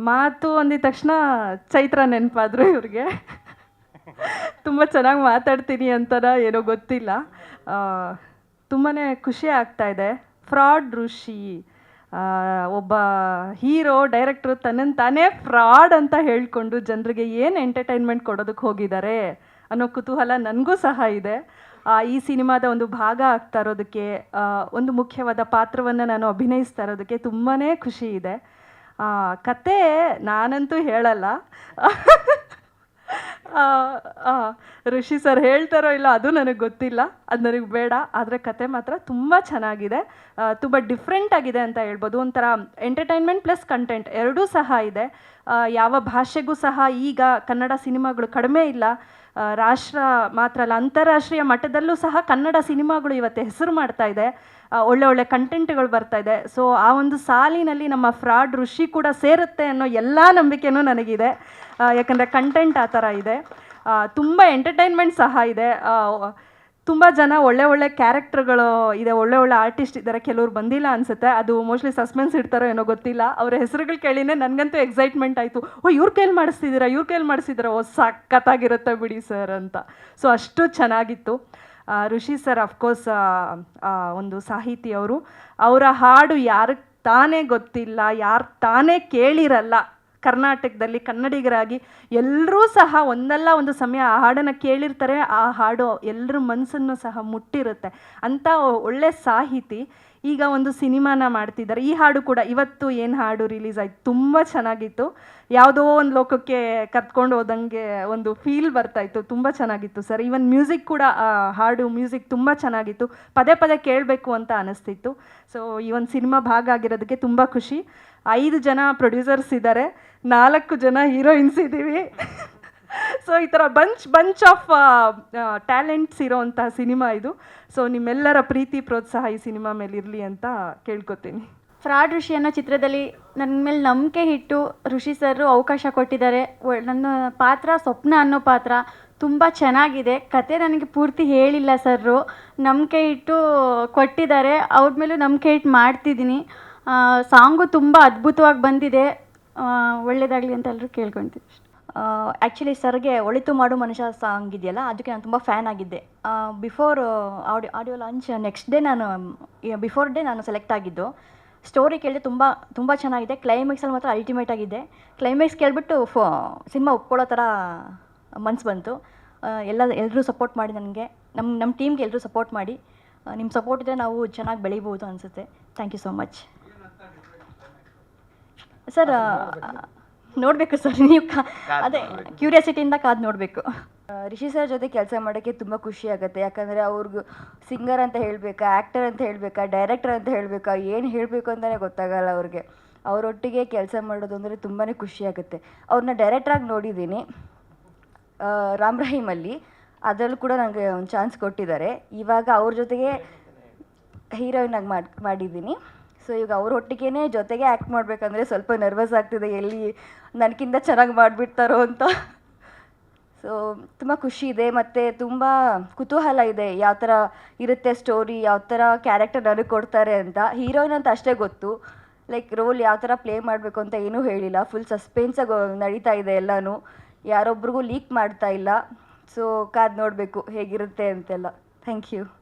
ಮಾತು ಅಂದಿದ ತಕ್ಷಣ ಚೈತ್ರ ನೆನಪಾದ್ರು ಇವ್ರಿಗೆ. ತುಂಬ ಚೆನ್ನಾಗಿ ಮಾತಾಡ್ತೀನಿ ಅಂತಾರ ಏನೋ ಗೊತ್ತಿಲ್ಲ. ತುಂಬಾ ಖುಷಿ ಆಗ್ತಾ ಇದೆ. ಫ್ರಾಡ್ ಋಷಿ. ಒಬ್ಬ ಹೀರೋ, ಡೈರೆಕ್ಟ್ರು ತನ್ನನ್ನು ತಾನೇ ಫ್ರಾಡ್ ಅಂತ ಹೇಳಿಕೊಂಡು ಜನರಿಗೆ ಏನು ಎಂಟರ್ಟೈನ್ಮೆಂಟ್ ಕೊಡೋದಕ್ಕೆ ಹೋಗಿದ್ದಾರೆ ಅನ್ನೋ ಕುತೂಹಲ ನನಗೂ ಸಹ ಇದೆ. ಈ ಸಿನಿಮಾದ ಒಂದು ಭಾಗ ಆಗ್ತಾ ಇರೋದಕ್ಕೆ ಒಂದು ಮುಖ್ಯವಾದ ಪಾತ್ರವನ್ನು ನಾನು ಅಭಿನಯಿಸ್ತಾ ಇರೋದಕ್ಕೆ ತುಂಬಾ ಖುಷಿ ಇದೆ. ಕತೆ ನಾನಂತೂ ಹೇಳಲ್ಲ. ಆ, ಆ, ಋಷಿ ಸರ್ ಹೇಳ್ತಾರೋ ಇಲ್ಲ ಅದು ನನಗೆ ಗೊತ್ತಿಲ್ಲ. ಅದು ನನಗೆ ಬೇಡ, ಆದರೆ ಕತೆ ಮಾತ್ರ ತುಂಬ ಚೆನ್ನಾಗಿದೆ. ತುಂಬ ಡಿಫ್ರೆಂಟ್ ಆಗಿದೆ ಅಂತ ಹೇಳ್ಬೋದು. ಒಂಥರ ಎಂಟರ್ಟೈನ್ಮೆಂಟ್ ಪ್ಲಸ್ ಕಂಟೆಂಟ್ ಎರಡೂ ಸಹ ಇದೆ. ಯಾವ ಭಾಷೆಗೂ ಸಹ ಈಗ ಕನ್ನಡ ಸಿನಿಮಾಗಳು ಕಡಿಮೆ ಇಲ್ಲ. ರಾಷ್ಟ್ರ ಮಾತ್ರ ಅಲ್ಲ, ಅಂತಾರಾಷ್ಟ್ರೀಯ ಮಟ್ಟದಲ್ಲೂ ಸಹ ಕನ್ನಡ ಸಿನಿಮಾಗಳು ಇವತ್ತು ಹೆಸರು ಮಾಡ್ತಾ ಇದೆ. ಒಳ್ಳೆ ಒಳ್ಳೆ ಕಂಟೆಂಟ್ಗಳು ಬರ್ತಾ ಇದೆ. ಸೊ ಆ ಒಂದು ಸಾಲಿನಲ್ಲಿ ನಮ್ಮ ಫ್ರಾಡ್ ಋಷಿ ಕೂಡ ಸೇರುತ್ತೆ ಅನ್ನೋ ಎಲ್ಲ ನಂಬಿಕೆನೂ ನನಗಿದೆ. ಯಾಕಂದರೆ ಕಂಟೆಂಟ್ ಆ ಥರ ಇದೆ. ತುಂಬ ಎಂಟರ್ಟೈನ್ಮೆಂಟ್ ಸಹ ಇದೆ. ತುಂಬ ಜನ ಒಳ್ಳೆ ಒಳ್ಳೆ ಕ್ಯಾರೆಕ್ಟರ್ಗಳು ಇದೆ, ಒಳ್ಳೆ ಒಳ್ಳೆ ಆರ್ಟಿಸ್ಟ್ ಇದ್ದಾರೆ, ಕೆಲವ್ರು ಬಂದಿಲ್ಲ ಅನಿಸುತ್ತೆ. ಅದು ಮೋಸ್ಟ್ಲಿ ಸಸ್ಪೆನ್ಸ್ ಇಡ್ತಾರೋ ಏನೋ ಗೊತ್ತಿಲ್ಲ. ಅವ್ರ ಹೆಸರುಗಳು ಕೇಳಿನೇ ನನಗಂತೂ ಎಕ್ಸೈಟ್ಮೆಂಟ್ ಆಯಿತು. ಓ, ಇವ್ರ ಕೈಲಿ ಮಾಡಿಸ್ತಿದ್ದೀರಾ, ಇವ್ರ ಕೈಲಿ ಮಾಡಿಸಿದ್ರೆ ಓ, ಸಖತ್ತಾಗಿರುತ್ತೆ ಬಿಡಿ ಸರ್ ಅಂತ. ಸೊ ಅಷ್ಟು ಚೆನ್ನಾಗಿತ್ತು. ಋಷಿ ಸರ್ ಅಫ್ಕೋರ್ಸ್ ಒಂದು ಸಾಹಿತಿ ಅವರು. ಅವರ ಹಾಡು ಯಾರಿಗೆ ತಾನೇ ಗೊತ್ತಿಲ್ಲ, ಯಾರು ತಾನೇ ಕೇಳಿರಲ್ಲ ಕರ್ನಾಟಕದಲ್ಲಿ ಕನ್ನಡಿಗರಾಗಿ ಎಲ್ಲರೂ ಸಹ ಒಂದಲ್ಲ ಒಂದು ಸಮಯ ಆ ಹಾಡನ್ನು ಕೇಳಿರ್ತಾರೆ, ಆ ಹಾಡು ಎಲ್ಲರ ಮನಸ್ಸನ್ನು ಸಹ ಮುಟ್ಟಿರುತ್ತೆ. ಅಂಥ ಒಳ್ಳೆ ಸಾಹಿತಿ ಈಗ ಒಂದು ಸಿನಿಮಾನ ಮಾಡ್ತಿದ್ದಾರೆ. ಈ ಹಾಡು ಕೂಡ ಇವತ್ತು ಏನು ಹಾಡು ರಿಲೀಸ್ ಆಯ್ತು? ತುಂಬ ಚೆನ್ನಾಗಿತ್ತು. ಯಾವುದೋ ಒಂದು ಲೋಕಕ್ಕೆ ಕರ್ಕೊಂಡು ಹೋದಂಗೆ ಒಂದು ಫೀಲ್ ಬರ್ತಾ ಇತ್ತು. ತುಂಬ ಚೆನ್ನಾಗಿತ್ತು ಸರ್ ಈವನ್ ಮ್ಯೂಸಿಕ್ ಕೂಡ ಹಾಡು ಮ್ಯೂಸಿಕ್ ತುಂಬ ಚೆನ್ನಾಗಿತ್ತು. ಪದೇ ಪದೇ ಕೇಳಬೇಕು ಅಂತ ಅನಿಸ್ತಿತ್ತು. ಸೊ ಈ ಒಂದು ಸಿನಿಮಾ ಭಾಗ ಆಗಿರೋದಕ್ಕೆ ತುಂಬ ಖುಷಿ. ಐದು ಜನ ಪ್ರೊಡ್ಯೂಸರ್ಸ್ ಇದ್ದಾರೆ. ನಾಲ್ಕು ಜನ ಹೀರೋಯಿನ್ಸ್ ಇದ್ದೀವಿ. ಸೊ, ಈ ಥರ ಬಂಚ್ ಬಂಚ್ ಆಫ್ ಟ್ಯಾಲೆಂಟ್ಸ್ ಇರೋವಂಥ ಸಿನಿಮಾ ಇದು. ಸೊ, ನಿಮ್ಮೆಲ್ಲರ ಪ್ರೀತಿ, ಪ್ರೋತ್ಸಾಹ ಈ ಸಿನಿಮಾ ಮೇಲೆ ಇರಲಿ ಅಂತ ಕೇಳ್ಕೊತೀನಿ. ಫ್ರಾಡ್ ಋಷಿ ಅನ್ನೋ ಚಿತ್ರದಲ್ಲಿ ನನ್ನ ಮೇಲೆ ನಂಬಿಕೆ ಇಟ್ಟು ಋಷಿ ಸರ್ ಅವಕಾಶ ಕೊಟ್ಟಿದ್ದಾರೆ. ನನ್ನ ಪಾತ್ರ ಸ್ವಪ್ನ ಅನ್ನೋ ಪಾತ್ರ ತುಂಬ ಚೆನ್ನಾಗಿದೆ. ಕತೆ ನನಗೆ ಪೂರ್ತಿ ಹೇಳಿಲ್ಲ ಸರ್ರು. ನಂಬಿಕೆ ಇಟ್ಟು ಕೊಟ್ಟಿದ್ದಾರೆ. ಅವ್ರ ಮೇಲೂ ನಂಬಿಕೆ ಇಟ್ಟು ಮಾಡ್ತಿದ್ದೀನಿ. ಸಾಂಗು ತುಂಬ ಅದ್ಭುತವಾಗಿ ಬಂದಿದೆ. ಒಳ್ಳೆಯದಾಗಲಿ ಅಂತ ಎಲ್ಲರೂ ಕೇಳ್ಕೊತೀನಿ ಆ್ಯಕ್ಚುಲಿ ಸರ್ಗೆ ಒಳಿತು ಮಾಡು ಮನುಷ್ಯ ಸಾಂಗ್ ಇದೆಯಲ್ಲ ಅದಕ್ಕೆ ನಾನು ತುಂಬ ಫ್ಯಾನ್ ಆಗಿದ್ದೆ. Before audio audio launch next day ನಾನು ಬಿಫೋರ್ ಡೇ ನಾನು ಸೆಲೆಕ್ಟ್ ಆಗಿದ್ದು ಸ್ಟೋರಿ ಕೇಳಿದೆ ತುಂಬ ತುಂಬ ಚೆನ್ನಾಗಿದೆ. ಕ್ಲೈಮ್ಯಾಕ್ಸಲ್ಲಿ ಮಾತ್ರ ಅಲ್ಟಿಮೇಟ್ ಆಗಿದೆ. ಕ್ಲೈಮ್ಯಾಕ್ಸ್ ಕೇಳಿಬಿಟ್ಟು ಫೋ ಸಿನಿಮಾ ಒಪ್ಕೊಳ್ಳೋ ಥರ ಮನ್ಸು ಬಂತು. ಎಲ್ಲ ಎಲ್ಲರೂ ಸಪೋರ್ಟ್ ಮಾಡಿ ನನಗೆ. ನಮ್ಮ ನಮ್ಮ ಟೀಮ್ಗೆ ಎಲ್ಲರೂ ಸಪೋರ್ಟ್ ಮಾಡಿ. ನಿಮ್ಮ ಸಪೋರ್ಟ್ ಇದ್ದರೆ ನಾವು ಚೆನ್ನಾಗಿ ಬೆಳಿಬೋದು ಅನಿಸುತ್ತೆ. Thank you so much sir ನೋಡಬೇಕು ಸರ್ ನೀವು ಕಾ ಅದೇ ಕ್ಯೂರಿಯಾಸಿಟಿಯಿಂದ ಕಾದು ನೋಡಬೇಕು. ರಿಷಿ ಸರ್ ಜೊತೆ ಕೆಲಸ ಮಾಡೋಕ್ಕೆ ತುಂಬ ಖುಷಿ ಆಗುತ್ತೆ. ಯಾಕಂದರೆ ಅವ್ರಿಗೂ ಸಿಂಗರ್ ಅಂತ ಹೇಳಬೇಕಾ ಆ್ಯಕ್ಟರ್ ಅಂತ ಹೇಳಬೇಕಾ ಡೈರೆಕ್ಟರ್ ಅಂತ ಹೇಳಬೇಕಾ ಏನು ಹೇಳಬೇಕು ಅಂತಲೇ ಗೊತ್ತಾಗಲ್ಲ ಅವ್ರಿಗೆ. ಅವರೊಟ್ಟಿಗೆ ಕೆಲಸ ಮಾಡೋದು ಅಂದರೆ ತುಂಬಾ ಖುಷಿ ಆಗುತ್ತೆ. ಅವ್ರನ್ನ ಡೈರೆಕ್ಟ್ರಾಗಿ ನೋಡಿದ್ದೀನಿ ಆ, ರಾಮ್ ರಹೀಮಲ್ಲಿ ಅದರಲ್ಲೂ ಕೂಡ ನನಗೆ ಒಂದು ಚಾನ್ಸ್ ಕೊಟ್ಟಿದ್ದಾರೆ. ಇವಾಗ ಅವ್ರ ಜೊತೆಗೆ ಹೀರೋಯಿನಾಗಿ ಮಾಡಿ ಮಾಡಿದ್ದೀನಿ. ಸೊ ಈಗ ಅವ್ರ ಒಟ್ಟಿಗೆ ಜೊತೆಗೆ ಆ್ಯಕ್ಟ್ ಮಾಡಬೇಕಂದ್ರೆ ಸ್ವಲ್ಪ ನರ್ವಸ್ ಆಗ್ತಿದೆ. ಎಲ್ಲಿ ನನಗಿಂತ ಚೆನ್ನಾಗಿ ಮಾಡಿಬಿಡ್ತಾರೋ ಅಂತ. ಸೊ ತುಂಬ ಖುಷಿ ಇದೆ. ಮತ್ತು ತುಂಬ ಕುತೂಹಲ ಇದೆ. ಯಾವ ಥರ ಇರುತ್ತೆ ಸ್ಟೋರಿ ಯಾವ ಥರ ಕ್ಯಾರೆಕ್ಟರ್ ನನಗೆ ಕೊಡ್ತಾರೆ ಅಂತ. ಹೀರೋಯಿನ್ ಅಂತ ಅಷ್ಟೇ ಗೊತ್ತು. ಲೈಕ್ ರೋಲ್ ಯಾವ ಥರ ಪ್ಲೇ ಮಾಡಬೇಕು ಅಂತ ಏನೂ ಹೇಳಿಲ್ಲ. ಫುಲ್ ಸಸ್ಪೆನ್ಸಾಗಿ ನಡೀತಾ ಇದೆ ಎಲ್ಲನೂ. ಯಾರೊಬ್ರಿಗೂ ಲೀಕ್ ಮಾಡ್ತಾ ಇಲ್ಲ. ಸೊ ಕಾದು ನೋಡಬೇಕು ಹೇಗಿರುತ್ತೆ ಅಂತೆಲ್ಲ. Thank you